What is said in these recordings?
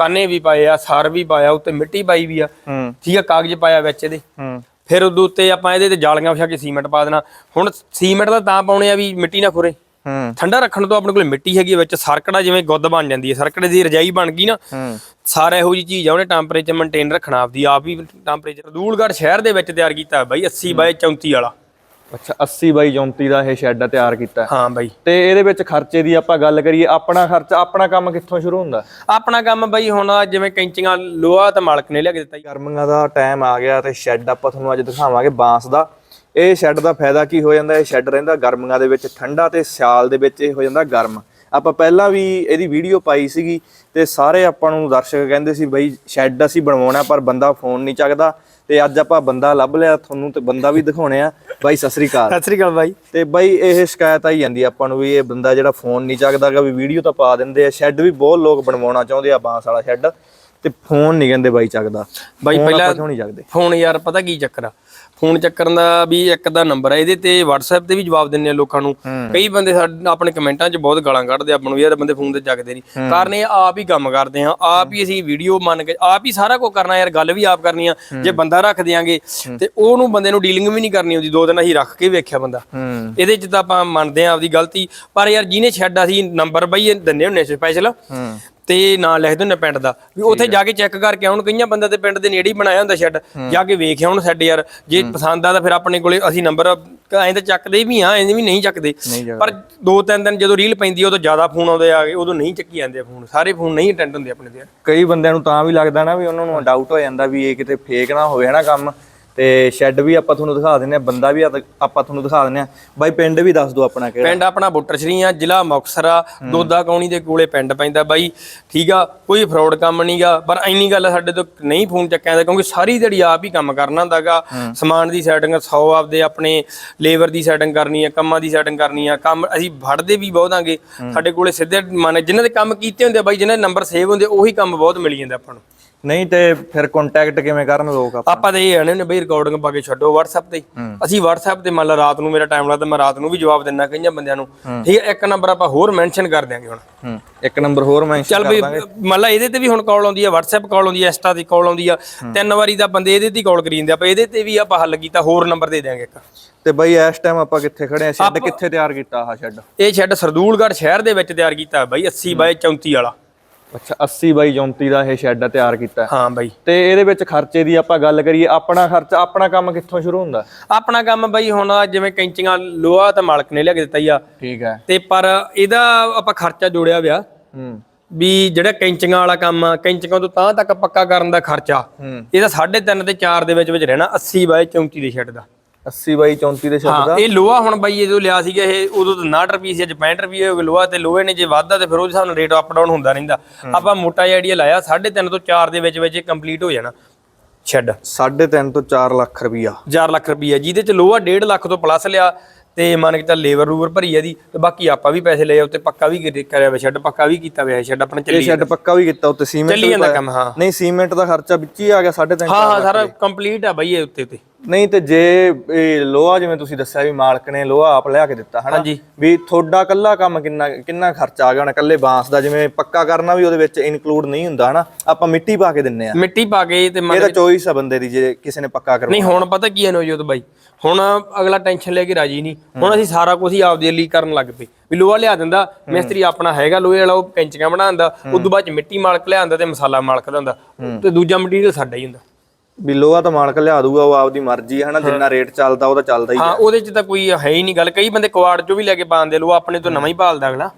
ਕਾਨੇ ਵੀ ਪਾਏ ਆ ਸਾਰ ਵੀ ਪਾਇਆ ਉੱਤੇ ਮਿੱਟੀ ਪਾਈ ਵੀ ਆ। ਠੀਕ ਆ ਕਾਗਜ਼ ਪਾਇਆ ਵਿੱਚ ਇਹਦੇ। ਫਿਰ ਉਦੋਂ ਉੱਤੇ ਆਪਾਂ ਇਹਦੇ ਤੇ ਜਾਲੀਆਂ ਵਿਛਾ ਕੇ ਸੀਮੈਂਟ ਪਾ ਦੇਣਾ। ਹੁਣ ਸੀਮੈਂਟ ਦਾ ਤਾਂ ਪਾਉਣੇ ਆ ਵੀ ਮਿੱਟੀ ਨਾ ਖੁਰੇ। ਠੰਡਾ ਰੱਖਣ ਤੋਂ ਆਪਣੇ ਕੋਲ ਮਿੱਟੀ ਹੈਗੀ ਵਿੱਚ ਸਰਕੜਾ ਜਿਵੇਂ ਗੁੱਦ ਬਣ ਜਾਂਦੀ ਹੈ ਸਰਕੜੇ ਦੀ ਰਜਾਈ ਬਣ ਗਈ ਨਾ। ਸਾਰਾ ਇਹੋ ਜੀ ਚੀਜ਼ ਆ ਉਹਨੇ ਟੈਂਪਰੇਚਰ ਮੇਨਟੇਨ ਰੱਖਣਾ ਆਪਦੀ ਆਪ ਹੀ ਟੈਂਪਰੇਚਰ ਦੂਲਗੜ ਸ਼ਹਿਰ ਦੇ ਵਿੱਚ ਤਿਆਰ ਕੀਤਾ ਬਾਈ 80 ਬਾਈ 34 ਵਾਲਾ। ਅੱਛਾ 80 ਬਾਈ 34 ਦਾ ਇਹ ਸ਼ੈੱਡ ਤਿਆਰ ਕੀਤਾ। ਹੈ। ਹਾਂ ਬਾਈ। ਤੇ ਇਹਦੇ ਵਿੱਚ ਖਰਚੇ ਦੀ ਆਪਾਂ ਗੱਲ ਕਰੀਏ ਆਪਣਾ ਖਰਚਾ ਆਪਣਾ ਕੰਮ ਕਿੱਥੋਂ ਸ਼ੁਰੂ ਹੁੰਦਾ? ਆਪਣਾ ਕੰਮ ਬਾਈ ਹੁਣ ਜਿਵੇਂ ਕੈਂਚੀਆਂ ਲੋਹਾ ਤਾਂ ਮਾਲਕ ਨੇ ਲਿਆ ਕੇ ਦਿੱਤਾ। ਗਰਮੀਆਂ ਦਾ ਟਾਈਮ ਆ ਗਿਆ ਤੇ ਸ਼ੈੱਡ ਆਪਾਂ ਤੁਹਾਨੂੰ ਅੱਜ ਦਿਖਾਵਾਂਗੇ ਬਾਂਸ ਦਾ। ਇਹ ਸ਼ੈੱਡ ਦਾ ਫਾਇਦਾ ਕੀ ਹੋ ਜਾਂਦਾ? ਇਹ ਸ਼ੈੱਡ ਰਹਿੰਦਾ ਗਰਮੀਆਂ ਦੇ ਵਿੱਚ ਠੰਡਾ ਤੇ ਸਿਆਲ ਦੇ ਵਿੱਚ ਇਹ ਹੋ ਜਾਂਦਾ ਗਰਮ। ਆਪਾਂ ਪਹਿਲਾਂ ਵੀ ਇਹਦੀ ਵੀਡੀਓ ਪਾਈ ਸੀਗੀ ਤੇ ਸਾਰੇ ਆਪਾਂ ਨੂੰ ਦਰਸ਼ਕ ਕਹਿੰਦੇ ਸੀ ਬਈ ਸ਼ੈੱਡ ਅਸੀਂ ਬਣਵਾਉਣਾ ਪਰ ਬੰਦਾ ਫੋਨ ਨਹੀਂ ਚੱਕਦਾ। ਤੇ ਅੱਜ ਆਪਾਂ ਬੰਦਾ ਲੱਭ ਲਿਆ ਤੁਹਾਨੂੰ ਤੇ ਬੰਦਾ ਵੀ ਦਿਖਾਉਣੇ ਆ। ਬਾਈ ਸਤਿ ਸ੍ਰੀ ਅਕਾਲ। ਸਤਿ ਸ੍ਰੀ ਅਕਾਲ ਬਾਈ। ਤੇ ਬਾਈ ਇਹ ਸ਼ਿਕਾਇਤ ਆਈ ਜਾਂਦੀ ਆਪਾਂ ਨੂੰ ਵੀ ਇਹ ਬੰਦਾ ਜਿਹੜਾ ਫੋਨ ਨਹੀਂ ਚੱਕਦਾਗਾ ਵੀ ਵੀਡੀਓ ਤਾਂ ਪਾ ਦਿੰਦੇ ਆ। ਸ਼ੈੱਡ ਵੀ ਬਹੁਤ ਲੋਕ ਬਣਵਾਉਣਾ ਚਾਹੁੰਦੇ ਆ ਬਾਂਸ ਵਾਲਾ ਸ਼ੈੱਡ ਤੇ ਫੋਨ ਨਹੀਂ ਕਹਿੰਦੇ ਬਾਈ ਚੱਕਦਾ। ਬਾਈ ਪਹਿਲਾਂ ਫੋਨ ਯਾਰ ਪਤਾ ਕੀ ਚੱਕਰ ਆ? ਫੋਨ ਚੱਕਰਨ ਦਾ ਵੀ ਇੱਕ ਦਾ ਨੰਬਰ ਹੈ ਇਹਦੇ ਤੇ WhatsApp ਤੇ ਵੀ ਜਵਾਬ ਦਿੰਨੇ ਆ ਲੋਕਾਂ ਨੂੰ। ਕਈ ਬੰਦੇ ਸਾਡੇ ਆਪਣੇ ਕਮੈਂਟਾਂ 'ਚ ਬਹੁਤ ਗਾਲਾਂ ਕੱਢਦੇ ਆਪਾਂ ਨੂੰ ਯਾਰ ਬੰਦੇ ਫੋਨ ਤੇ ਚੱਕਦੇ ਨਹੀਂ ਕਾਰਨ ਇਹ ਆਪ ਹੀ ਕੰਮ ਕਰਦੇ ਆ ਆਪ ਹੀ ਅਸੀਂ ਵੀਡੀਓ ਮੰਨ ਕੇ ਆਪ ਹੀ ਸਾਰਾ ਕੁਝ ਕਰਨਾ ਯਾਰ ਗੱਲ ਵੀ ਆਪ ਕਰਨੀ ਆ ਜੇ ਬੰਦਾ ਰੱਖ ਦਿਆਂਗੇ ਤੇ ਉਹਨੂੰ ਬੰਦੇ ਨੂੰ ਡੀਲਿੰਗ ਵੀ ਨਹੀਂ ਕਰਨੀ ਆਉਂਦੀ ਦੋ ਦਿਨ ਅਸੀਂ ਰੱਖ ਕੇ ਵੇਖਿਆ ਬੰਦਾ। ਇਹਦੇ 'ਚ ਤਾਂ ਆਪਾਂ ਮੰਨਦੇ ਆ ਆਪਦੀ ਗਲਤੀ ਪਰ ਯਾਰ ਜਿਹਨੇ ਛੱਡ ਅਸੀਂ ਨੰਬਰ ਬਈ ਦਿੰਨੇ ਹੁੰਨੇ ਸਪੈਸ਼ਲ ਤੇ ਨਾਂ ਲਿਖ ਦਿੰਦੇ ਪਿੰਡ ਦਾ। ਵੀ ਉੱਥੇ ਜਾ ਕੇ ਚੈੱਕ ਕਰਕੇ ਆਉਣ ਕਈਆਂ ਬੰਦੇ ਤੇ ਪਿੰਡ ਦੇ ਨੇੜੇ ਹੀ ਬਣਾਇਆ ਹੁੰਦਾ ਸ਼ੈੱਡ। ਜਾ ਕੇ ਵੇਖ ਆਉਣ ਸਾਡੇ ਯਾਰ। ਜੇ ਪਸੰਦ ਆ ਤਾਂ ਫਿਰ ਆਪਣੇ ਕੋਲੇ ਅਸੀਂ ਨੰਬਰ ਐਂ ਤਾਂ ਚੱਕਦੇ ਵੀ ਆ ਐਂ ਵੀ ਨਹੀਂ ਚੱਕਦੇ। ਪਰ ਦੋ ਤਿੰਨ ਦਿਨ ਜਦੋਂ ਰੀਲ ਪੈਂਦੀ ਉਦੋਂ ਜ਼ਿਆਦਾ ਫੋਨ ਆਉਂਦੇ ਆ ਗਏ ਉਦੋਂ ਨਹੀਂ ਚੱਕੀ ਜਾਂਦੇ ਫੋਨ। ਸਾਰੇ ਫੋਨ ਨਹੀਂ ਅਟੈਂਡ ਹੁੰਦੇ ਆਪਣੇ ਤੇ। ਕਈ ਬੰਦਿਆਂ ਨੂੰ ਤਾਂ ਵੀ ਲੱਗਦਾ ਨਾ ਵੀ ਉਹਨਾਂ ਨੂੰ ਡਾਊਟ ਹੋ ਜਾਂਦਾ ਵੀ ਇਹ ਕਿਤੇ ਫੇਕ ਨਾ ਹੋਵੇ ਨਾ ਕੰਮ? ਤੇ ਸ਼ੈੱਡ ਵੀ ਆਪਾਂ ਤੁਹਾਨੂੰ ਦਿਖਾ ਦਿੰਨੇ ਆ ਬੰਦਾ ਵੀ ਆਪਾਂ ਤੁਹਾਨੂੰ ਦਿਖਾ ਦਿੰਨੇ ਆ ਬਾਈ ਪਿੰਡ ਵੀ ਦੱਸ ਦਿਓ ਆਪਣਾ ਕਿਹੜਾ। ਪਿੰਡ ਆਪਣਾ ਬੁੱਟਰ ਸ਼ਰੀ ਆ ਜ਼ਿਲ੍ਹਾ ਮੁਕਤਸਰ ਆ। ਦੋਦਾ ਕੌਣੀ ਦੇ ਕੋਲੇ ਪਿੰਡ ਪੈਂਦਾ ਬਾਈ। ਠੀਕ ਆ ਕੋਈ ਫਰਾਡ ਕੰਮ ਨਹੀਂਗਾ ਪਰ ਇੰਨੀ ਗੱਲ ਸਾਡੇ ਤੋਂ ਨਹੀਂ ਫੋਨ ਚੱਕਿਆ ਜਾਂਦਾ ਕਿਉਂਕਿ ਸਾਰੀ ਦਿਹਾੜੀ ਆਪ ਹੀ ਕੰਮ ਕਰਨਾ ਹੁੰਦਾਗਾ। ਸਮਾਨ ਦੀ ਸੈਟਿੰਗ 100 ਆਪਦੇ ਆਪਣੇ ਲੇਬਰ ਦੀ ਸੈਟਿੰਗ ਕਰਨੀ ਆ ਕੰਮਾਂ ਦੀ ਸੈਟਿੰਗ ਕਰਨੀ ਆ ਕੰਮ ਅਸੀਂ ਫੜਦੇ ਵੀ ਬਹੁਤਾਂਗੇ ਸਾਡੇ ਕੋਲੇ ਸਿੱਧੇ ਮਨ ਜਿਨ੍ਹਾਂ ਦੇ ਕੰਮ ਕੀਤੇ ਹੁੰਦੇ ਆ ਬਾਈ ਜਿਨ੍ਹਾਂ ਦੇ ਨੰਬਰ ਸੇਵ ਹੁੰਦੇ ਉਹੀ ਕੰਮ ਬਹੁਤ ਮਿਲ ਜਾਂਦਾ ਆਪਾਂ ਨੂੰ। ਨਹੀਂ ਤੇ ਫਿਰ ਕੰਟੈਕਟ ਕਿਵੇਂ ਕਰਨ ਲੋਕ ਆਪਾਂ? ਆਪਾਂ ਤੇ ਇਹ ਆਣੇ ਨੇ ਬਈ ਰਿਕਾਰਡਿੰਗ ਪਾ ਕੇ ਛੱਡੋ WhatsApp ਤੇ ਅਸੀਂ WhatsApp ਤੇ ਮੰਨ ਲਾ ਰਾਤ ਨੂੰ ਮੇਰਾ ਟਾਈਮ ਲੱਗਦਾ ਮੈਂ ਰਾਤ ਨੂੰ ਵੀ ਜਵਾਬ ਦਿੰਦਾ ਕਈਆਂ ਬੰਦਿਆਂ ਨੂੰ। ਠੀਕ ਹੈ ਇੱਕ ਨੰਬਰ ਆਪਾਂ ਹੋਰ ਮੈਂਸ਼ਨ ਕਰ ਦਿਆਂਗੇ ਹੁਣ। ਹੂੰ ਇੱਕ ਨੰਬਰ ਹੋਰ ਮੈਂਸ਼ਨ ਚੱਲ ਬਈ ਮੰਨ ਲਾ ਇਹਦੇ ਤੇ ਵੀ ਹੁਣ ਕਾਲ ਆਉਂਦੀ ਆ WhatsApp ਕਾਲ ਆਉਂਦੀ ਆ ਇੰਸਟਾ ਦੀ ਕਾਲ ਆਉਂਦੀ ਆ। ਤਿੰਨ ਵਾਰੀ ਤਾਂ ਬੰਦੇ ਇਹਦੇ ਤੇ ਹੀ ਕਾਲ ਕਰੀ ਜਾਂਦੇ ਆਪਾਂ ਇਹਦੇ ਤੇ ਵੀ ਆਪਾਂ ਹੱਲ ਕੀਤਾ ਹੋਰ ਨੰਬਰ ਦੇ ਦਿਆਂਗੇ ਇੱਕ। ਤੇ ਬਾਈ ਇਸ ਟਾਈਮ ਆਪਾਂ ਕਿੱਥੇ ਖੜੇ ਆ? ਸ਼ੈੱਡ ਕਿੱਥੇ ਤਿਆਰ ਕੀਤਾ ਆਹ ਸ਼ੈੱਡ? ਇਹ ਸ਼ੈੱਡ ਸਰਦੂਲਗੜ੍ਹ ਸ਼ਹਿਰ ਦੇ ਵਿੱਚ ਤਿਆਰ ਕੀਤਾ ਬਾਈ 80 ਬਾਈ 34 ਵਾਲਾ। ਅੱਛਾ 80 ਬਾਈ 34 ਦਾ ਇਹ ਸ਼ੈੱਡ ਤਿਆਰ ਕੀਤਾ। ਹਾਂ ਬਾਈ। ਤੇ ਇਹਦੇ ਵਿੱਚ ਖਰਚੇ ਦੀ ਆਪਾਂ ਗੱਲ ਕਰੀਏ ਆਪਣਾ ਖਰਚਾ ਆਪਣਾ ਕੰਮ ਕਿੱਥੋਂ ਸ਼ੁਰੂ ਹੁੰਦਾ? ਆਪਣਾ ਕੰਮ ਬਾਈ ਹੁਣ ਜਿਵੇਂ ਕੈਂਚੀਆਂ ਲੋਹਾ ਤਾਂ ਮਾਲਕ ਨੇ ਲਿਆ ਕੇ ਦਿੱਤਾ ਹੀ ਆ। ਠੀਕ ਹੈ। ਤੇ ਪਰ ਇਹਦਾ ਆਪਾਂ ਖਰਚਾ ਜੋੜਿਆ ਵਿਆ। ਹੂੰ। ਵੀ ਜਿਹੜਾ ਕੈਂਚੀਆਂ ਵਾਲਾ ਕੰਮ ਆ ਕੈਂਚੀਆਂ ਤੋਂ ਤਾਂ ਤੱਕ ਪੱਕਾ ਕਰਨ ਦਾ ਖਰਚਾ। ਇਹਦਾ 3.5 ਤੇ 4 ਦੇ ਵਿੱਚ ਵਿੱਚ ਰਹਿਣਾ 80 ਬਾਈ 34 ਦੇ ਸ਼ੈੱਡ ਦਾ। 80 ਬਾਈ 34 ਦੇ ਹਾਂ ਦਾ। ਇਹ ਲੋਹਾ ਹੁਣ ਬਾਈ ਜਦੋਂ ਲਿਆ ਸੀਗਾ ਇਹ ਉਦੋਂ ਤਾਂ 59 ਰੁਪਏ ਸੀ ਅੱਜ 65 ਰੁਪਏ ਹੋ ਗਏ ਲੋਹਾ ਤੇ ਲੋਹੇ ਨੇ ਜੇ ਵਾਧਾ ਤੇ ਫਿਰ ਉਹਦੇ ਹਿਸਾਬ ਨਾਲ ਰੇਟ ਅਪ ਡਾਊਨ ਹੁੰਦਾ ਰਹਿੰਦਾ। ਆਪਾਂ ਮੋਟਾ ਜਿਹਾ ਆਈਡੀਆ ਲਾਇਆ 3.5 ਤੋਂ 4 ਦੇ ਵਿੱਚ ਵਿੱਚ ਕੰਪਲੀਟ ਹੋ ਜਾਣਾ। ਸ਼ੈੱਡ 3.5 ਤੋਂ 4 ਲੱਖ ਰੁਪਈਆ। 4 ਲੱਖ ਰੁਪਏ ਜਿਹਦੇ ਚ ਲੋਹਾ 1.5 ਲੱਖ ਤੋਂ ਪਲੱਸ ਲਿਆ ਤੇ ਮੰਨ ਕੇ ਚੱਲ ਲੇਬਰ ਰੂਬਰ ਭਰੀ ਆ ਦੀ ਤੇ ਬਾਕੀ ਆਪਾਂ ਵੀ ਪੈਸੇ ਲਏ ਉੱਤੇ ਪੱਕਾ ਵੀ ਕਰੀ- ਕਰਿਆ ਵਾ ਸ਼ੈੱਡ ਪੱਕਾ ਵੀ ਕੀਤਾ ਹੋਇਆ ਸ਼ੈੱਡ ਆਪਣਾ ਚੱਲੀ ਸ਼ੈੱਡ ਪੱਕਾ ਵੀ ਕੀਤਾ ਉੱਤੇ ਸੀਮੈਂਟ ਚੱਲੀ ਵੀ ਜਾਂਦਾ। ਕੰਮ ਹਾਂ। ਨਹੀਂ ਸੀਮੈਂਟ ਦਾ ਖਰਚਾ ਵਿੱਚ ਹੀ ਆ ਗਿਆ 3.5 ਹਾਂ ਹਾਂ ਸਾਰਾ ਕੰਪਲੀਟ ਆ ਬਾਈ ਇਹ ਉੱਤੇ ਉੱਤੇ ਨਹੀਂ ਤੇ ਜੇ ਇਹ ਲੋਹਾ ਜਿਵੇਂ ਤੁਸੀਂ ਦੱਸਿਆ ਵੀ ਮਾਲਕ ਨੇ ਲੋਹਾ ਆਪ ਲਿਆ ਕੇ ਦਿੱਤਾ ਹਨਾ? ਹਾਂਜੀ। ਵੀ ਤੁਹਾਡਾ ਕੱਲਾ ਕੰਮ ਕਿੰਨਾ ਕਿੰਨਾ ਖਰਚਾ ਆ ਗਿਆ ਹੁਣ ਕੱਲੇ ਬਾਂਸ ਦਾ ਜਿਵੇਂ ਪੱਕਾ ਕਰਨਾ ਵੀ ਉਹਦੇ ਵਿੱਚ ਇਨਕਲੂਡ ਨਹੀਂ ਹੁੰਦਾ ਹਨਾ? ਆਪਾਂ ਮਿੱਟੀ ਪਾ ਕੇ ਦਿੰਨੇ ਆ। ਮਿੱਟੀ ਪਾ ਕੇ ਤੇ ਮੰਨ ਇਹ ਤਾਂ ਚੋਇਸ ਆ ਬੰਦੇ ਦੀ ਜੇ ਕਿਸੇ ਨੇ ਪੱਕਾ ਕਰਵਾਉਣਾ। ਨਹੀਂ ਹੁਣ ਪਤਾ ਕੀ ਹੈ ਨੋਜੋਤ ਬਾਈ? ਹੁਣ ਅਗਲਾ ਟੈਨਸ਼ਨ ਲੈ ਕੇ ਰਾਜੀ ਨਹੀਂ। ਹੁਣ ਅਸੀਂ ਸਾਰਾ ਕੁਝ ਹੀ ਆਪਦੇ ਲਈ ਕਰਨ ਲੱਗ ਪਏ। ਵੀ ਲੋਹਾ ਲਿਆ ਦਿੰਦਾ ਮਿਸਤਰੀ ਆਪਣਾ ਹੈਗਾ ਲੋਹੇ ਵਾਲਾ ਉਹ ਕੈਂਚੀਆਂ ਬਣਾਉਂਦਾ ਉਦੋਂ ਬਾਅਦ ਚ ਮਿੱਟੀ ਮਾਲਕ ਲਿਆਂਦਾ ਤੇ ਮਸਾਲਾ ਮਾਲਕ ਦਾ ਹੁੰਦਾ। ਤੇ ਦੂਜਾ ਮਟੀਰੀਅਲ ਸਾਡਾ ਹੀ ਹੁੰਦਾ। ਵੀ ਲੋਹਾ ਤਾਂ ਮਾਲਕ ਲਿਆ ਦੂਗਾ ਉਹ ਆਪਦੀ ਮਰਜ਼ੀ ਹੈ ਹਨਾ ਜਿੰਨਾ ਰੇਟ ਚੱਲਦਾ ਉਹਦਾ ਚੱਲਦਾ ਹੀ ਹਾਂ ਉਹਦੇ ਚ ਤਾਂ ਕੋਈ ਹੈ ਹੀ ਨਹੀਂ ਗੱਲ ਕਈ ਬੰਦੇ ਕੁਆੜ ਚੋਂ ਵੀ ਲੈ ਕੇ ਪਾਉਂਦੇ ਲੋਹਾ ਆਪਣੇ ਤੋਂ ਨਵਾਂ ਹੀ ਭਾਲਦਾ ਅਗਲਾ।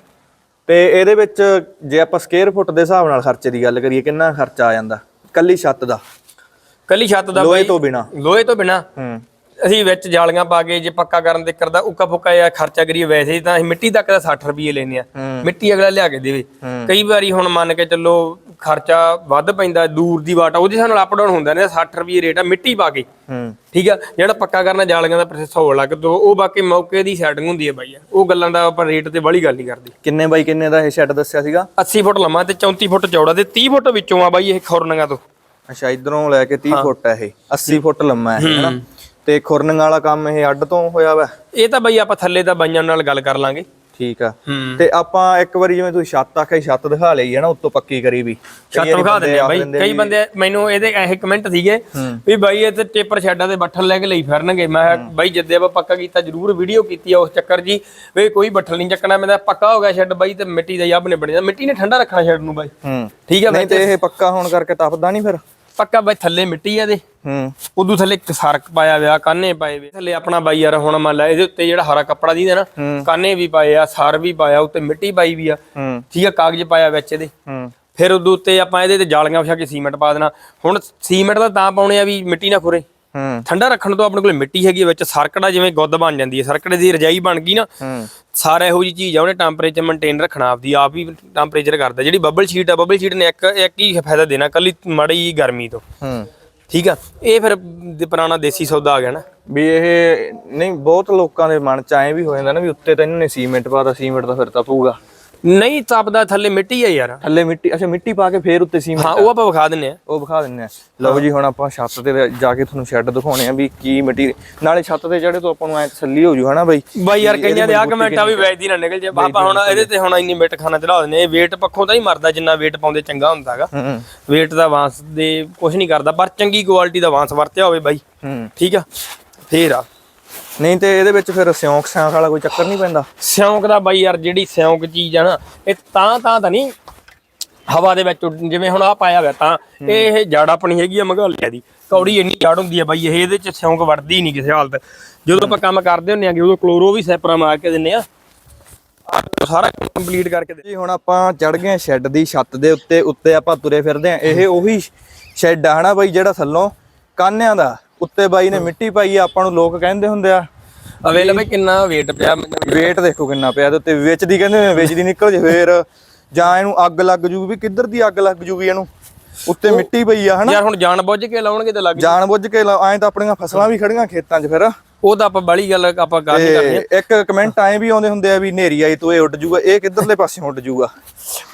ਤੇ ਇਹਦੇ ਵਿੱਚ ਜੇ ਆਪਾਂ ਸਕੁਅਰ ਫੁੱਟ ਦੇ ਹਿਸਾਬ ਨਾਲ ਖਰਚੇ ਦੀ ਗੱਲ ਕਰੀਏ ਕਿੰਨਾ ਖਰਚਾ ਆ ਜਾਂਦਾ? ਕੱਲੀ ਛੱਤ ਦਾ। ਕੱਲੀ ਛੱਤ ਦਾ ਲੋਹੇ ਤੋਂ ਬਿਨਾ। ਲੋਹੇ ਤੋਂ ਬਿਨਾ। ਹੂੰ। ਅਸੀਂ ਵਿੱਚ ਜਾਲੀਆਂ ਪਾ ਕੇ ਜੇ ਪੱਕਾ ਕਰਨ ਦੇ ਕਰਦਾ ਉੱਕਾ ਫੁੱਕਾ ਜਾਂ ਖਰਚਾ ਕਰੀਏ ਵੈਸੇ ਤਾਂ ਅਸੀਂ ਮਿੱਟੀ ਤੱਕ ਦਾ 60 ਰੁਪਏ ਲੈਨੇ ਆ। ਮਿੱਟੀ ਅਗਲਾ ਲਿਆ ਕੇ ਦੇਵੇ। ਕਈ ਵਾਰੀ ਹੁਣ ਮੰਨ ਕੇ ਚੱਲੋ ਖਰਚਾ ਵੱਧ ਪੈਂਦਾ ਦੂਰ ਦੀ ਵਾਟ ਆ, ਉਹਦੇ ਸਾਨੂੰ ਅਪ ਡਾਊਨ ਹੁੰਦਾ ਨੇ 60 ਰੁਪਏ ਰੇਟ ਆ ਮਿੱਟੀ ਪਾ ਕੇ। ਹੂੰ। ਠੀਕ ਆ? ਜਿਹੜਾ ਪੱਕਾ ਕਰਨਾ ਜਾਲੀਆਂ ਦਾ ਪ੍ਰੋਸੈਸ ਹੋ ਲੱਗ ਤੋਂ ਉਹ ਬਾਕੀ ਮੌਕੇ ਦੀ ਸੈਟਿੰਗ ਹੁੰਦੀ ਹੈ ਬਾਈ ਉਹ ਗੱਲਾਂ ਦਾ ਆਪਾਂ ਰੇਟ ਤੇ ਬੜੀ ਗੱਲ ਨਹੀਂ ਕਰਦੇ। ਕਿੰਨੇ ਬਾਈ ਕਿੰਨੇ ਦਾ ਇਹ ਸ਼ੈੱਡ ਦੱਸਿਆ ਸੀਗਾ? 80 ਫੁੱਟ ਲੰਮਾ ਤੇ 34 ਫੁੱਟ ਚੌੜਾ ਤੇ 30 ਫੁੱਟ ਵਿੱਚੋਂ ਆ ਬਾਈ ਇਹ ਖੁਰਨੀਆਂ ਤੋਂ। ਅੱਛਾ ਇਧਰੋਂ ਲੈ ਕੇ 30 ਫੁੱਟ ਹੈ ਇਹ। 80 ਫੁੱਟ ਲੰਮਾ ਹੈ ਹਨਾ ਤੇ ਖੁਰਨਿੰਗ ਵਾਲਾ ਕੰਮ ਇਹ ਅੱਡ ਤੋਂ ਹੋਇਆ ਵਾ? ਇਹ ਤਾਂ ਬਾਈ ਆਪਾਂ ਥੱਲੇ ਦਾ ਬਾਈਆਂ ਨਾਲ ਗੱਲ ਕਰ ਲਾਂਗੇ। ਠੀਕ ਆ। ਤੇ ਆਪਾਂ ਇੱਕ ਵਾਰੀ ਜਿਵੇਂ ਤੁਸੀਂ ਛੱਤ ਆਖਿਆ ਛੱਤ ਦਿਖਾ ਲਈ ਹੈ ਨਾ ਉੱਤੋਂ ਪੱਕੀ ਕਰੀ ਵੀ। ਛੱਤ ਬੰਦੇ ਦਿੰਦੇ ਆ ਬਾਈ। ਕਈ ਬੰਦੇ ਮੈਨੂੰ ਇਹਦੇ ਇਹ ਕਮੈਂਟ ਸੀਗੇ ਵੀ ਬਾਈ ਇਹ ਤੇ ਟੇਪਰ ਸ਼ੈਡਾਂ ਦੇ ਬੱਠਲ ਲੈ ਕੇ ਲਈ ਫਿਰਨਗੇ। ਮੈਂ ਬਾਈ ਜਿੱਦੇ ਆਪਾਂ ਪੱਕਾ ਕੀਤਾ ਜਰੂਰ ਵੀਡੀਓ ਕੀਤੀ ਆ ਉਸ ਚੱਕਰ ਜੀ ਵੀ ਕੋਈ ਬੱਠਲ ਨਹੀਂ ਚੱਕਣਾ ਮੈਂ ਤਾਂ ਪੱਕਾ ਹੋ ਗਿਆ ਸ਼ੈਡ ਬਾਈ ਤੇ ਮਿੱਟੀ ਦਾ ਯੱਬ ਨੇ ਬਣਿਆ ਮਿੱਟੀ ਨੇ ਠੰਡਾ ਰੱਖਣਾ ਸ਼ੈਡ ਨੂੰ ਬਾਈ। ਠੀਕ ਨਹੀਂ ਬਾਈ ਤੇ ਇਹ ਪੱਕਾ ਹੋਣ ਕਰਕੇ ਤਪਦਾ ਨਹੀਂ ਫਿਰ? ਪੱਕਾ ਬਾਈ ਥੱਲੇ ਮਿੱਟੀ ਆ ਦੇ ਹੂੰ। ਉਦੋਂ ਥੱਲੇ ਇੱਕ ਸਰਕ ਪਾਇਆ ਵਿਆ ਕਾਨੇ ਪਾਏ ਵੇ। ਥੱਲੇ ਆਪਣਾ ਬਾਈ ਯਾਰ ਹੁਣ ਮੰਨ ਲੈ ਇਹਦੇ ਉੱਤੇ ਜਿਹੜਾ ਹਰਾ ਕੱਪੜਾ ਦੀਦਾ ਨਾ ਕਾਨੇ ਵੀ ਪਾਏ ਆ ਸਰ ਵੀ ਪਾਇਆ ਉੱਤੇ ਮਿੱਟੀ ਪਾਈ ਵੀ ਆ। ਠੀਕ ਆ ਕਾਗਜ਼ ਪਾਇਆ ਵਿੱਚ ਇਹਦੇ। ਹੂੰ। ਫਿਰ ਉਦੋਂ ਉੱਤੇ ਆਪਾਂ ਇਹਦੇ ਤੇ ਜਾਲੀਆਂ ਵਿਛਾ ਕੇ ਸੀਮੈਂਟ ਪਾ ਦੇਣਾ। ਹੁਣ ਸੀਮੈਂਟ ਦਾ ਤਾਂ ਪਾਉਣੇ ਆ ਵੀ ਮਿੱਟੀ ਨਾ ਖੁਰੇ। ਹੂੰ। ਠੰਡਾ ਰੱਖਣ ਤੋਂ ਆਪਣੇ ਕੋਲ ਮਿੱਟੀ ਹੈਗੀ ਵਿੱਚ ਸਰਕੜਾ ਜਿਵੇਂ ਗੁੱਦ ਬਣ ਜਾਂਦੀ ਹੈ ਸਰਕੜੇ ਦੀ ਰਜਾਈ ਬਣ ਗਈ ਨਾ। ਹੂੰ। ਸਾਰਾ ਇਹੋ ਜੀ ਚੀਜ਼ ਆ ਉਹਨੇ ਟੈਂਪਰੇਚਰ ਮੇਨਟੇਨ ਰੱਖਣਾ ਆਪਦੀ ਆਪ ਹੀ ਟੈਂਪਰੇਚਰ ਕਰਦਾ। ਜਿਹੜੀ ਬਬਲ ਸ਼ੀਟ ਆ ਬਬਲ ਸ਼ੀਟ ਨੇ ਇੱਕ ਇੱਕ ਹੀ ਫਾਇਦਾ ਦੇਣਾ ਕੱਲੀ ਮਾੜੀ ਜਿਹੀ ਗਰਮੀ ਤੋਂ। ਹੂੰ। ਠੀਕ ਆ? ਇਹ ਫਿਰ ਦੇ- ਪੁਰਾਣਾ ਦੇਸੀ ਸੌਦਾ ਆ ਗਿਆ ਨਾ। ਵੀ ਇਹ ਨਹੀਂ ਬਹੁਤ ਲੋਕਾਂ ਦੇ ਮਨ ਚ ਐਂ ਵੀ ਹੋ ਜਾਂਦਾ ਨਾ ਵੀ ਉੱਤੇ ਤਾਂ ਇਹਨਾਂ ਨੇ ਸੀਮੈਂਟ ਪਾਤਾ ਸੀਮੈਂਟ ਤਾਂ ਫਿਰ ਤਪੂਗਾ ਨਹੀਂ ਤਪਦਾ ਥੱਲੇ ਮਿੱਟੀ ਆ ਯਾਰ। ਥੱਲੇ ਮਿੱਟੀ ਅੱਛਾ ਮਿੱਟੀ ਪਾ ਕੇ ਫੇਰ ਉੱਤੇ ਸੀਮੈਂਟ ਹਾਂ ਉਹ ਆਪਾਂ ਵਿਖਾ ਦਿੰਨੇ ਆ ਉਹ ਵਿਖਾ ਦਿੰਨੇ ਆ ਲਓ ਜੀ ਹੁਣ ਆਪਾਂ ਛੱਤ ਤੇ ਜਾ ਕੇ ਤੁਹਾਨੂੰ ਸ਼ੈੱਡ ਦਿਖਾਉਣੇ ਆ ਵੀ ਕੀ ਮਿੱਟੀ ਨਾਲੇ ਛੱਤ ਤੇ ਚੜੇ ਤੋਂ ਆਪਾਂ ਨੂੰ ਐ ਤਸੱਲੀ ਹੋ ਜੂ ਹਨਾ ਬਾਈ? ਬਾਈ ਯਾਰ ਕਈਆਂ ਦੇ ਆ ਕਮੈਂਟ ਵੀ ਵੈਦੀ ਨਾ ਨਿਕਲ ਜੇ। ਆਪਾਂ ਹੁਣ ਇਹਦੇ ਤੇ ਹੁਣ ਇੰਨੀ ਮਿੱਟ ਖਾਣਾ ਚੜਾ ਦਿੰਦੇ ਇਹ weight ਪੱਖੋਂ ਤਾਂ ਹੀ ਮਰਦਾ ਜਿੰਨਾ weight ਪਾਉਂਦੇ ਚੰਗਾ ਹੁੰਦਾਗਾ ਹੂੰ weight ਦਾ ਵਾਂਸ ਦੇ ਕੁਝ ਨਹੀਂ ਕਰਦਾ ਪਰ ਚੰਗੀ ਕੁਆਲਿਟੀ ਦਾ ਵਾਂਸ ਵਰਤਿਆ ਹੋਵੇ ਬਾਈ। ਹੂੰ। ਠੀਕ ਆ? ਫੇਰ ਆ। ਨਹੀਂ ਤੇ ਇਹਦੇ ਵਿੱਚ ਫਿਰ ਸਿਉਂਕ ਸਿਉਂਕ ਵਾਲਾ ਕੋਈ ਚੱਕਰ ਨਹੀਂ ਪੈਂਦਾ? ਸਿਉਂਕ ਦਾ ਬਾਈ ਯਾਰ ਜਿਹੜੀ ਸਿਉਂਕ ਚੀਜ਼ ਆ ਨਾ ਇਹ ਤਾਂ ਤਾਂ ਤਾਂ ਨਹੀਂ ਹਵਾ ਦੇ ਵਿੱਚ ਜਿਵੇਂ ਹੁਣ ਆ ਪਾਇਆ ਹੋਇਆ ਤਾਂ ਇਹ ਜੜ ਆਪਣੀ ਹੈਗੀ ਆ ਮਗਾਲਿਆ ਦੀ। ਕੌੜੀ ਇੰਨੀ ਜੜ ਹੁੰਦੀ ਆ ਬਾਈ ਇਹ ਇਹਦੇ ਚ ਸਿਉਂਕ ਵੜਦੀ ਨਹੀਂ ਕਿਸੇ ਹਾਲਤ। ਜਦੋਂ ਆਪਾਂ ਕੰਮ ਕਰਦੇ ਹੁੰਨੇ ਆਗੇ ਉਦੋਂ ਕਲੋਰੋ ਵੀ ਸੈਪਰਾ ਮਾਰ ਕੇ ਦਿੰਨੇ ਆ। ਸਾਰਾ ਕੰਪਲੀਟ ਕਰਕੇ ਦੇ ਜੀ ਹੁਣ ਆਪਾਂ ਚੜ ਗਏ ਸ਼ੈੱਡ ਦੀ ਛੱਤ ਦੇ ਉੱਤੇ ਉੱਤੇ ਆਪਾਂ ਤੁਰੇ ਫਿਰਦੇ ਆ। ਇਹ ਉਹੀ ਸ਼ੈੱਡ ਆ ਹਨਾ ਬਾਈ ਜਿਹੜਾ ਥੱਲੋਂ ਕਾਨਿਆਂ ਦਾ। ਉੱਤੇ ਬਾਈ ਨੇ ਮਿੱਟੀ ਪਾਈ ਆ ਆਪਾਂ ਨੂੰ ਲੋਕ ਕਹਿੰਦੇ ਹੁੰਦੇ ਆ ਅਵੇਲੇਬਲ ਕਿੰਨਾ weight ਪਿਆ ਵੇਟ ਦੇਖੋ ਕਿੰਨਾ ਪਿਆ ਤੇ ਉੱਤੇ ਵਿੱਚ ਦੀ ਕਹਿੰਦੇ ਨੇ ਵਿੱਚ ਦੀ ਨਿਕਲ ਜੇ ਫੇਰ। ਜਾਂ ਇਹਨੂੰ ਅੱਗ ਲੱਗ ਜੂਗੀ ਵੀ ਕਿੱਧਰ ਦੀ ਅੱਗ ਲੱਗ ਜੂਗੀ ਇਹਨੂੰ? ਉੱਤੇ ਮਿੱਟੀ ਪਈ ਆ ਹਨਾ? ਯਾਰ ਹੁਣ ਜਾਣ ਬੁੱਝ ਕੇ ਲਾਉਣਗੇ ਤੇ ਲੱਗ ਜਾਣ ਬੁੱਝ ਕੇ ਐਂ ਤਾਂ ਆਪਣੀਆਂ ਫਸਲਾਂ ਵੀ ਖੜੀਆਂ ਖੇਤਾਂ 'ਚ ਫਿਰ। ਉਹ ਤਾਂ ਆਪਾਂ ਬੜੀ ਗੱਲ ਆਪਾਂ ਗੱਲ ਨਹੀਂ ਕਰਨੀ ਤੇ ਇੱਕ ਕਮੈਂਟ ਐਂ ਵੀ ਆਉਂਦੇ ਹੁੰਦੇ ਆ ਵੀ ਨੇਰੀ ਆਈ ਤੂੰ ਇਹ ਉੱਡ ਜੂਗਾ ਇਹ ਕਿੱਧਰਲੇ ਪਾਸੇ ਉੱਡ ਜੂਗਾ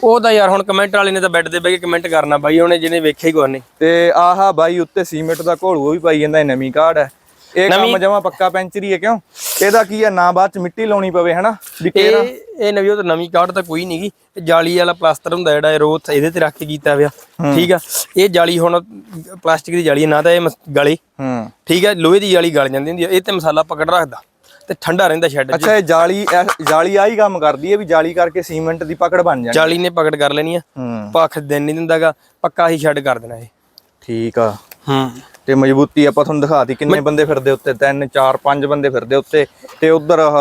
ਉਹ ਤਾਂ ਯਾਰ ਹੁਣ ਕਮੈਂਟ ਵਾਲੇ ਨੇ ਤਾਂ ਬੈੱਡ ਤੇ ਬਹਿ ਕੇ ਕਮੈਂਟ ਕਰਨਾ ਬਾਈ ਉਹਨੇ ਜਿਹਨੇ ਵੇਖਿਆ ਹੀ ਕੋਈ ਨਹੀਂ। ਤੇ ਆਹਾ ਬਾਈ ਉੱਤੇ ਸੀਮੈਂਟ ਦਾ ਘੋਲ ਉਹ ਵੀ ਪਾਈ ਜਾਂਦਾ ਇਹ ਨਵੀਂ ਕਾਰਡ ਹੈ। ਇਹ ਕੰਮ ਜਮਾ ਪੱਕਾ ਪੈਂਚਰੀ ਹੈ ਕਿਉਂ? ਇਹਦਾ ਕੀ ਹੈ? ਨਾ ਬਾਅਦ ਚ ਮਿੱਟੀ ਲਾਉਣੀ ਪਵੇ ਹਨਾ? ਵੀ ਕਿਹੜਾ? ਇਹ ਇਹ ਨਵੀਂ ਉਹ ਤਾਂ ਨਵੀਂ ਕਾਰਡ ਤਾਂ ਕੋਈ ਨਹੀਂਗੀ ਜਾਲੀ ਵਾਲਾ ਪਲਾਸਟਰ ਹੁੰਦਾ ਜਿਹੜਾ ਇਹ ਰੋਥ ਇਹਦੇ ਤੇ ਰੱਖ ਕੇ ਕੀਤਾ ਪਿਆ। ਠੀਕ ਆ? ਇਹ ਜਾਲੀ ਹੁਣ ਪਲਾਸਟਿਕ ਦੀ ਜਾਲੀ ਨਾ ਤਾਂ ਇਹ ਗਲੇ। ਹੂੰ। ਠੀਕ ਆ? ਲੋਹੇ ਦੀ ਜਾਲੀ ਗਲ ਜਾਂਦੀ ਹੁੰਦੀ ਆ। ਇਹ ਤੇ ਮਸਾਲਾ ਪਕੜ ਰੱਖਦਾ ਤੇ ਠੰਡਾ ਰਹਿੰਦਾ ਸ਼ੈੱਡ ਅੱਛਾ ਇਹ ਜਾਲੀ ਜਾਲੀ ਆਹੀ ਕੰਮ ਕਰਦੀ ਹੈ ਵੀ ਜਾਲੀ ਕਰਕੇ ਸੀਮੈਂਟ ਦੀ ਪਕੜ ਬਣ ਜਾਣੀ ਜਾਲੀ ਨੇ ਪਕੜ ਕਰ ਲੈਣੀ ਆ। ਪੱਖ ਦੇਣ ਨਹੀਂ ਦਿੰਦਾਗਾ ਪੱਕਾ ਹੀ ਛੱਡ ਕਰ ਦੇਣਾ ਇਹ। ਠੀਕ ਆ। ਹੂੰ। ਤੇ ਮਜ਼ਬੂਤੀ ਆਪਾਂ ਤੁਹਾਨੂੰ ਦਿਖਾਤੀ ਕਿੰਨੇ ਬੰਦੇ ਫਿਰਦੇ ਉੱਤੇ ਤਿੰਨ ਚਾਰ ਪੰਜ ਬੰਦੇ ਫਿਰਦੇ ਉੱਤੇ ਤੇ ਉਧਰ ਆਹ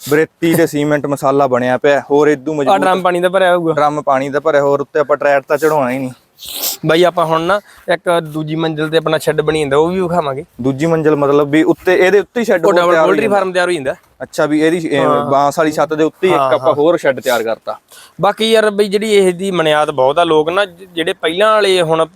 ਬਰੇਤੀ ਤੇ ਸੀਮੈਂਟ ਮਸਾਲਾ ਬਣਿਆ ਪਿਆ ਹੋਰ ਇਦੋਂ ਆ ਮਜ਼ਬੂਤ ਡਰਮ ਪਾਣੀ ਦਾ ਭਰਿਆ ਹੋਊਗਾ। ਡਰਮ ਪਾਣੀ ਦਾ ਭਰਿਆ ਹੋਰ ਉੱਤੇ ਆਪਾਂ ਟਰੈਟ ਤਾਂ ਚੜਾਉਣਾ ਹੀ ਨਹੀਂ। ਬਾਈ ਆਪਾਂ ਹੁਣ ਨਾ ਇੱਕ ਦੂਜੀ ਮੰਜ਼ਿਲ ਤੇ ਆਪਣਾ ਸ਼ੈੱਡ ਬਣੀ ਜਾਂਦਾ ਉਹ ਵੀ ਵਿਖਾਵਾਂਗੇ। ਦੂਜੀ ਮੰਜ਼ਲ ਮਤਲਬ ਵੀ ਉੱਤੇ ਇਹਦੇ ਉੱਤੇ ਹੀ ਸ਼ੈੱਡ ਉਹ ਡਬਲ ਪੋਲਟਰੀ ਫਾਰਮ ਤਿਆਰ ਹੋ ਜਾਂਦਾ। ਅੱਛਾ ਵੀ ਇਹਦੀ ਇਹ ਬਾਂਸ ਵਾਲੀ ਛੱਤ ਦੇ ਉੱਤੇ ਹੀ ਇੱਕ ਆਪਾਂ ਹੋਰ ਸ਼ੈੱਡ ਤਿਆਰ ਕਰਤਾ। ਬਾਕੀ ਯਾਰ ਬਈ ਜਿਹੜੀ ਇਹ ਦੀ ਮਨਿਆਦ ਬਹੁਤ ਆ ਲੋਕ ਨਾ ਜ- ਜਿਹੜੇ ਪਹਿਲਾਂ ਵਾਲੇ ਹੁਣ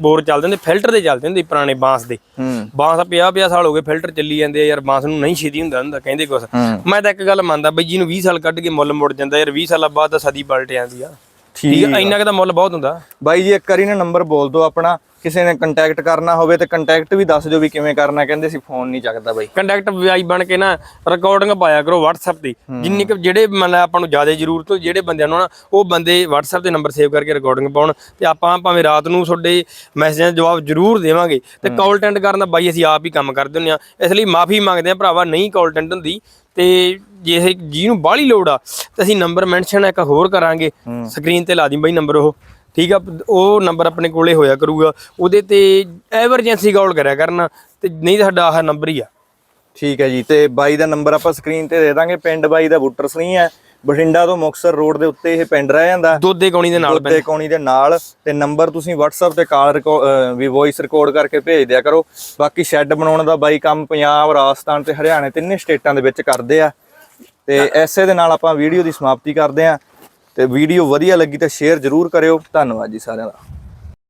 ਬੋਰ ਚੱਲਦੇ ਹੁੰਦੇ ਫਿਲਟਰ ਦੇ ਚੱਲਦੇ ਹੁੰਦੇ ਪੁਰਾਣੇ ਬਾਂਸ ਦੇ। ਹੂੰ। ਬਾਂਸ 50 50 ਸਾਲ ਹੋ ਗਏ ਫਿਲਟਰ ਚੱਲੀ ਜਾਂਦੇ ਆ ਯਾਰ ਬਾਂਸ ਨੂੰ ਨਹੀਂ ਛੇਦੀ ਹੁੰਦਾ ਹੁੰਦਾ ਕਹਿੰਦੇ ਕੁਛ। ਹੂੰ। ਮੈਂ ਤਾਂ ਇੱਕ ਗੱਲ ਮੰਨਦਾ ਬਈ ਜਿਹਨੂੰ 20 ਸਾਲ ਕੱਢ ਕੇ ਮੁੱਲ ਮੁੜ ਜਾਂਦਾ ਯਾਰ 20 ਸਾਲਾਂ ਬਾਅਦ ਤਾਂ ਸਦੀ ਪਲਟ ਜਾਂਦੀ ਆ। ਠੀਕ ਆ। ਇੰਨਾ ਕੁ ਤਾਂ ਮੁੱਲ ਬਹੁਤ ਹੁੰਦਾ। ਬਾਈ ਜੀ ਇੱਕ ਵਾਰੀ ਨਾ ਨੰਬਰ ਬੋਲ ਦਿਓ ਆਪਣਾ। ਕਿਸੇ ਨੇ ਕੰਟੈਕਟ ਕਰਨਾ ਹੋਵੇ ਤੇ ਕੰਟੈਕਟ ਵੀ ਦੱਸ ਦਿਓ ਵੀ ਕਿਵੇਂ ਕਰਨਾ ਕਹਿੰਦੇ ਸੀ ਫੋਨ ਨਹੀਂ ਚੱਕਦਾ ਬਾਈ। ਕੰਟੈਕਟ ਵਾਈ ਬਣ ਕੇ ਨਾ ਰਿਕਾਰਡਿੰਗ ਪਾਇਆ ਕਰੋ WhatsApp ਤੇ। ਜਿੰਨੀ ਕੁ ਜਿਹੜੇ ਮਤਲਬ ਆਪਾਂ ਨੂੰ ਜ਼ਿਆਦਾ ਜ਼ਰੂਰਤ ਹੋ ਜਿਹੜੇ ਬੰਦਿਆਂ ਨੂੰ ਨਾ ਉਹ ਬੰਦੇ WhatsApp ਤੇ ਨੰਬਰ ਸੇਵ ਕਰਕੇ ਰਿਕਾਰਡਿੰਗ ਪਾਉਣ ਤੇ ਆਪਾਂ ਭਾਵੇਂ ਰਾਤ ਨੂੰ ਤੁਹਾਡੇ ਮੈਸੇਜਾਂ ਦੇ ਜਵਾਬ ਜ਼ਰੂਰ ਦੇਵਾਂਗੇ। ਤੇ ਕਾਲ ਅਟੈਂਡ ਕਰਨ ਦਾ ਬਾਈ ਅਸੀਂ ਆਪ ਹੀ ਕੰਮ ਕਰਦੇ ਹੁੰਦੇ ਆ ਇਸ ਲਈ ਮਾਫੀ ਮੰਗਦੇ ਆ ਭਰਾਵਾ ਨਹੀਂ ਕਾਲ ਅਟੈਂਡ ਹੁੰਦੀ। ਤੇ ਜੇ ਇਹ ਜਿਹਨੂੰ ਬਾਹਲੀ ਲੋੜ ਆ ਤੇ ਅਸੀਂ ਨੰਬਰ ਮੈਂਸ਼ਨ ਇੱਕ ਹੋਰ ਕਰਾਂਗੇ। ਸਕਰੀਨ ਤੇ ਲਾ ਦੀ ਬਾਈ ਨੰਬਰ ਉਹ। ਠੀਕ ਆ ਉਹ ਨੰਬਰ ਆਪਣੇ ਕੋਲੇ ਹੋਇਆ ਕਰੂਗਾ। ਉਹਦੇ ਤੇ ਐਮਰਜੈਂਸੀ ਕਾਲ ਕਰਿਆ ਕਰਨਾ ਤੇ ਨਹੀਂ ਸਾਡਾ ਆਹ ਨੰਬਰ ਹੀ ਆ। ਠੀਕ ਹੈ ਜੀ ਤੇ ਬਾਈ ਦਾ ਨੰਬਰ ਆਪਾਂ ਸਕਰੀਨ ਤੇ ਦੇ ਦਾਂਗੇ। ਪਿੰਡ ਬਾਈ ਦਾ ਬੁੱਟਰ ਸਨੀ ਹੈ। ਬਠਿੰਡਾ ਤੋਂ ਮੁਕਸਰ ਰੋਡ ਦੇ ਉੱਤੇ ਇਹ ਪਿੰਡ ਰਹਿ ਜਾਂਦਾ। ਦੋਦੇ ਕੌਣੀ ਦੇ ਨਾਲ ਤੇ ਕੌਣੀ ਦੇ ਨਾਲ। ਤੇ ਨੰਬਰ ਤੁਸੀਂ WhatsApp ਤੇ ਕਾਲ ਵੀ ਵੌਇਸ ਰਿਕਾਰਡ ਕਰਕੇ ਭੇਜ ਦਿਆ ਕਰੋ। ਬਾਕੀ ਸ਼ੈੱਡ ਬਣਾਉਣ ਦਾ ਬਾਈ ਕੰਮ ਪੰਜਾਬ ਰਾਜਸਥਾਨ ਤੇ ਹਰਿਆਣਾ ਤਿੰਨੇ ਸਟੇਟਾਂ ਦੇ ਵਿੱਚ ਕਰਦੇ ਆ। ਤੇ ਐਸੇ ਦੇ ਨਾਲ ਆਪਾਂ ਵੀਡੀਓ ਦੀ ਸਮਾਪਤੀ ਕਰਦੇ ਆ। ਤੇ ਵੀਡੀਓ ਵਧੀਆ ਲੱਗੀ ਤਾਂ ਸ਼ੇਅਰ ਜ਼ਰੂਰ ਕਰਿਓ। ਧੰਨਵਾਦ ਜੀ ਸਾਰਿਆਂ ਦਾ।